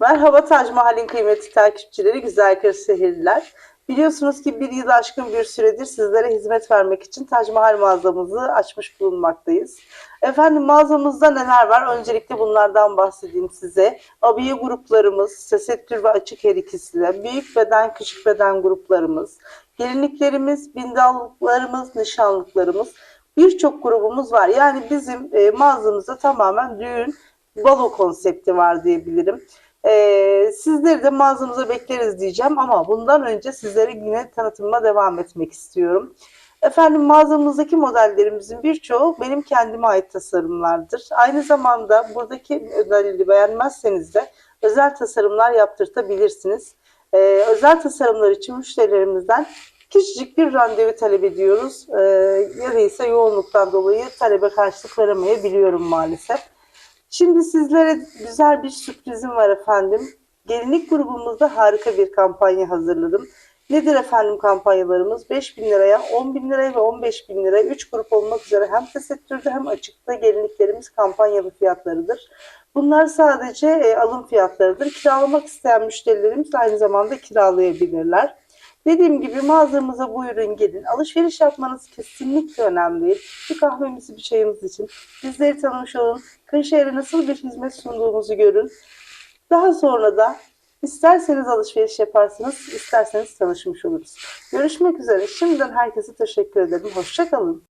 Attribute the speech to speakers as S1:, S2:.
S1: Merhaba Tac Mahal'in kıymetli takipçileri, güzel Kırşehirliler. Biliyorsunuz ki bir yıl aşkın bir süredir sizlere hizmet vermek için Tac Mahal mağazamızı açmış bulunmaktayız. Efendim mağazamızda neler var? Öncelikle bunlardan bahsedeyim size. Abiye gruplarımız, tesettür ve açık her ikisi, büyük beden, küçük beden gruplarımız, gelinliklerimiz, bindallıklarımız, nişanlıklarımız, birçok grubumuz var. Yani bizim e, mağazamızda tamamen düğün, balo konsepti var diyebilirim. Ee, sizleri de mağazamıza bekleriz diyeceğim ama bundan önce sizlere yine tanıtıma devam etmek istiyorum. Efendim mağazamızdaki modellerimizin birçoğu benim kendime ait tasarımlardır. Aynı zamanda buradaki özelliği beğenmezseniz de özel tasarımlar yaptırtabilirsiniz. Ee, özel tasarımlar için müşterilerimizden küçücük bir randevu talep ediyoruz. Ee, ya da ise yoğunluktan dolayı talebe karşılık veremeyebiliyorum maalesef. Şimdi sizlere güzel bir sürprizim var efendim. Gelinlik grubumuzda harika bir kampanya hazırladım. Nedir efendim kampanyalarımız? 5 bin liraya, 10 bin liraya ve 15 bin liraya 3 grup olmak üzere hem tesettürde hem açıkta gelinliklerimiz kampanyalı fiyatlarıdır. Bunlar sadece e, alım fiyatlarıdır. Kiralamak isteyen müşterilerimiz aynı zamanda kiralayabilirler. Dediğim gibi mağazamıza buyurun gelin. Alışveriş yapmanız kesinlikle önemli değil. Bir kahvemizi bir çayımız için bizleri tanımış olun. Kırşehir'e nasıl bir hizmet sunduğumuzu görün. Daha sonra da isterseniz alışveriş yaparsınız, isterseniz tanışmış oluruz. Görüşmek üzere. Şimdiden herkese teşekkür ederim. Hoşçakalın.